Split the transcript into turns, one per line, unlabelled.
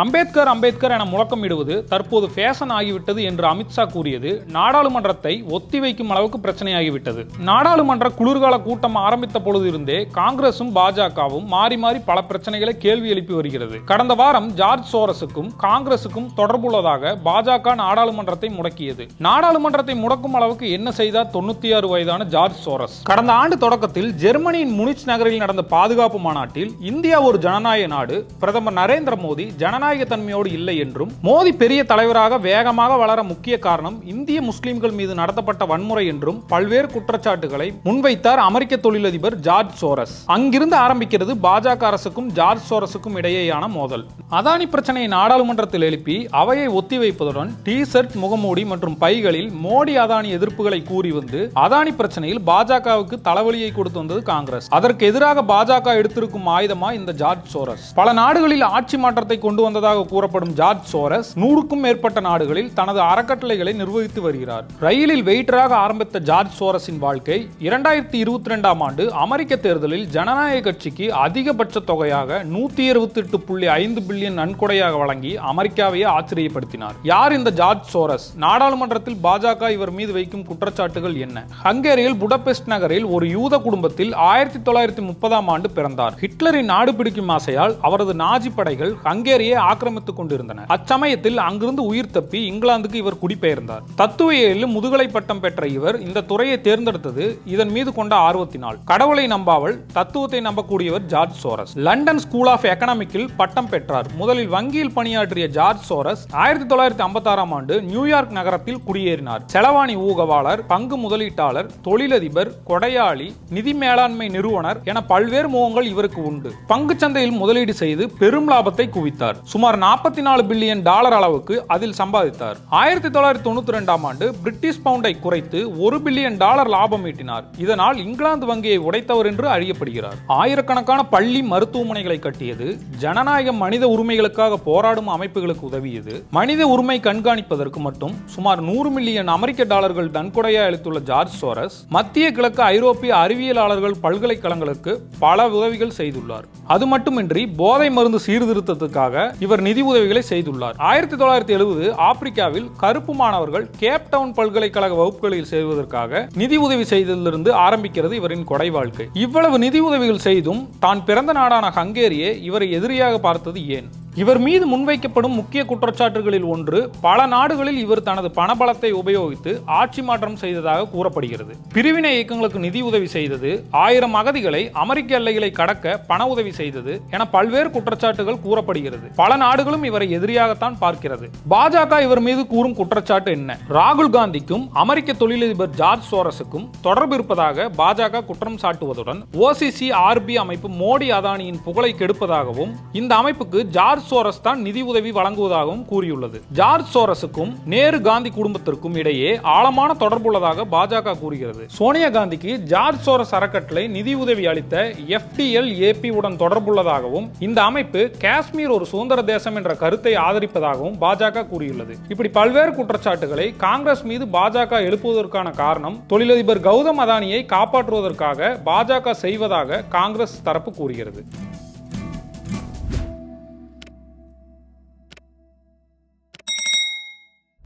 அம்பேத்கர் அம்பேத்கர் என முழக்கமிடுவது தற்போது ஃபேஷன் ஆகிவிட்டது என்று அமித்ஷா கூறியது நாடாளுமன்றத்தை ஒத்திவைக்கும் அளவுக்கு பிரச்சனையாகிவிட்டது. நாடாளுமன்ற குளிர்கால கூட்டம் ஆரம்பித்த பொழுது இருந்தே காங்கிரசும் பாஜகவும் மாறி மாறி பல பிரச்சனைகளை கேள்வி எழுப்பி வருகிறது. கடந்த வாரம் ஜார்ஜ் சோரஸுக்கும் காங்கிரசுக்கும் தொடர்புள்ளதாக பாஜக நாடாளுமன்றத்தை முடக்கியது. நாடாளுமன்றத்தை முடக்கும் அளவுக்கு என்ன செய்தார் தொண்ணூத்தி ஆறு வயதான ஜார்ஜ் சோரஸ்? கடந்த ஆண்டு தொடக்கத்தில் ஜெர்மனியின் முனிச் நகரில் நடந்த பாதுகாப்பு மாநாட்டில் இந்தியா ஒரு ஜனநாயக நாடு பிரதமர் நரேந்திர மோடி ஜனநாயக தன்மையோடு இல்லை என்றும் மோடி பெரிய தலைவராக வேகமாக வளர முக்கிய காரணம் இந்திய முஸ்லிம்கள் மீது நடத்தப்பட்ட வன்முறை என்றும் பல்வேறு குற்றச்சாட்டுகளை முன்வைத்தார் அமெரிக்க தொழிலதிபர் ஜார்ஜ் சோரஸ். அங்கிருந்து ஆரம்பிக்கிறது பாஜக அரசுக்கும் ஜார்ஜ் சோரஸுக்கும் இடையேயான மோதல். அதானி பிரச்சனையை நாடாளுமன்றத்தில் எழுப்பி அவையை ஒத்திவைப்பதுடன் டி ஷர்ட் முகமூடி மற்றும் பைகளில் மோடி அதானி எதிர்ப்புகளை கூறி வந்து அதானி பிரச்சனையில் பாஜகவுக்கு தலைவலியை கொடுத்து வந்தது காங்கிரஸ். அதற்கு எதிராக பாஜக எடுத்திருக்கும் ஆயுதமா இந்த ஜார்ஜ் சோரஸ். பல நாடுகளில் ஆட்சி மாற்றத்தை கொண்டு வந்ததாக கூறப்படும் ஜார்ஜ் சோரஸ் நூறுக்கும் மேற்பட்ட நாடுகளில் தனது அறக்கட்டளைகளை நிர்வகித்து வருகிறார். ரயிலில் வெயிட்டராக ஆரம்பித்த ஜார்ஜ் சோரஸின் வாழ்க்கை இரண்டாயிரத்தி இருபத்தி ரெண்டாம் ஆண்டு அமெரிக்க தேர்தலில் ஜனநாயக கட்சிக்கு அதிகபட்ச தொகையாக நூத்தி இருபத்தி எட்டு புள்ளி ஐந்து பில்லியன் நன்கொடையாக வழங்கி அமெரிக்காவையே ஆச்சரியப்படுத்தினார். யார் இந்த ஜார்ஜ் சோரஸ்? நாடாளுமன்றத்தில் பாஜக இவர் மீது வைக்கும் குற்றச்சாட்டுகள் என்ன? ஹங்கேரியில் புடபெஸ்ட் நகரில் ஒரு யூத குடும்பத்தில் ஆயிரத்தி தொள்ளாயிரத்தி முப்பதாம் ஆண்டு பிறந்தார். ஹிட்லரின் நாடு பிடிக்கும் ஆசையால் அவரது நாஜி படைகள் ஹங்கேரியை ஆக்கிரமித்துக் கொண்டிருந்தன அச்சமயத்தில் அங்கிருந்து உயிர் தப்பி இங்கிலாந்துக்கு இவர் குடிபெயர்ந்தார். தத்துவியலில் முதுகலை பட்டம் பெற்ற இவர் இந்த துறையை தேர்ந்தெடுத்தது இதன் மீது கொண்ட ஆர்வத்தினால். கடவுளை நம்பாவல் தத்துவத்தை நம்பக்கூடியவர் George Soros. London school of எக்கனாமிக்கில் பட்டம் பெற்றார். முதலில் வங்கியில் பணியாற்றிய ஜார்ஜ் சோரஸ் ஆயிரத்தி தொள்ளாயிரத்தி ஐம்பத்தாறாம் ஆண்டு நியூயார்க் நகரத்தில் குடியேறினார். செலவாணி ஊகவாளர் பங்கு முதலீட்டாளர் தொழிலதிபர் கொடையாளி நிதி மேலாண்மை நிறுவனர் என பல்வேறு முகங்கள் இவருக்கு உண்டு. பங்கு சந்தையில் முதலீடு செய்து பெரும் லாபத்தை குவித்தார். சுமார் நாற்பத்தி நாலு பில்லியன் டாலர் அளவுக்கு அதில் சம்பாதித்தார். ஆயிரத்தி தொள்ளாயிரத்தி தொண்ணூத்தி ரெண்டாம் ஆண்டு பிரிட்டிஷ் பவுண்டை குறைத்து ஒரு பில்லியன் டாலர் லாபம் ஈட்டினார். இதனால் இங்கிலாந்து வங்கியை உடைத்தவர் என்று அறியப்படுகிறார். ஆயிரக்கணக்கான பள்ளி மருத்துவமனைகளை கட்டியது ஜனநாயக மனித உரிமைகளுக்காக போராடும் அமைப்புகளுக்கு உதவியது மனித உரிமை கண்காணிப்பதற்கு மட்டும் சுமார் நூறு மில்லியன் அமெரிக்க டாலர்கள் நன்கொடையா அளித்துள்ள ஜார்ஜ் சோரஸ் மத்திய கிழக்கு ஐரோப்பிய அறிவியலாளர்கள் பல்கலைக்கழகங்களுக்கு பல உதவிகள் செய்துள்ளார். அது மட்டுமின்றி போதை மருந்து சீர்திருத்தத்துக்காக இவர் நிதி உதவிகளை செய்துள்ளார். ஆயிரத்தி தொள்ளாயிரத்தி எழுபது ஆப்பிரிக்காவில் கருப்பு மாணவர்கள் கேப் டவுன் பல்கலைக்கழக வகுப்புகளில் சேருவதற்காக நிதி உதவி செய்ததிலிருந்து ஆரம்பிக்கிறது இவரின் கொடை வாழ்க்கை. இவ்வளவு நிதி உதவிகள் செய்தும் தான் பிறந்த நாடான ஹங்கேரியே இவரை எதிரியாக பார்த்தது ஏன்? இவர் மீது முன்வைக்கப்படும் முக்கிய குற்றச்சாட்டுகளில் ஒன்று பல நாடுகளில் இவர் தனது பணபலத்தை உபயோகித்து ஆட்சி மாற்றம் செய்ததாக கூறப்படுகிறது. பிரிவினை இயக்கங்களுக்கு நிதி உதவி செய்தது ஆயிரம் அகதிகளை அமெரிக்க எல்லைகளை கடக்க பண உதவி செய்தது என பல்வேறு குற்றச்சாட்டுகள் கூறப்படுகிறது. பல நாடுகளும் இவரை எதிரியாகத்தான் பார்க்கிறது. பாஜக இவர் மீது கூறும் குற்றச்சாட்டு என்ன? ராகுல் காந்திக்கும் அமெரிக்க தொழிலதிபர் ஜார்ஜ் சோரஸுக்கும் தொடர்பு இருப்பதாக பாஜக குற்றம் சாட்டுவதுடன் ஓசிசி ஆர்பி அமைப்பு மோடி அதானியின் புகழை கெடுப்பதாகவும் இந்த அமைப்புக்கு ஜார்ஜ் சோரஸ் தான் நிதி உதவி வழங்குவதாகவும் கூறியுள்ளது. ஜார்ஜ் சோரஸுக்கும் நேரு காந்தி குடும்பத்திற்கும் இடையே ஆழமான தொடர்புள்ளதாக பாஜக கூறுகிறது. சோனியா காந்திக்கு ஜார்ஜ் சோரஸ் அறக்கட்டளை நிதி உதவி அளித்த எஃப்டிஎல் ஏபி உடன் தொடர்புள்ளதாகவும் இந்த அமைப்பு காஷ்மீர் ஒரு சுதந்திர தேசம் என்ற கருத்தை ஆதரிப்பதாகவும் பாஜக கூறியுள்ளது. இப்படி பல்வேறு குற்றச்சாட்டுகளை காங்கிரஸ் மீது பாஜக எழுப்புவதற்கான காரணம் தொழிலதிபர் கௌதம் அதானியை காப்பாற்றுவதற்காக பாஜக செய்வதாக காங்கிரஸ் தரப்பு கூறுகிறது.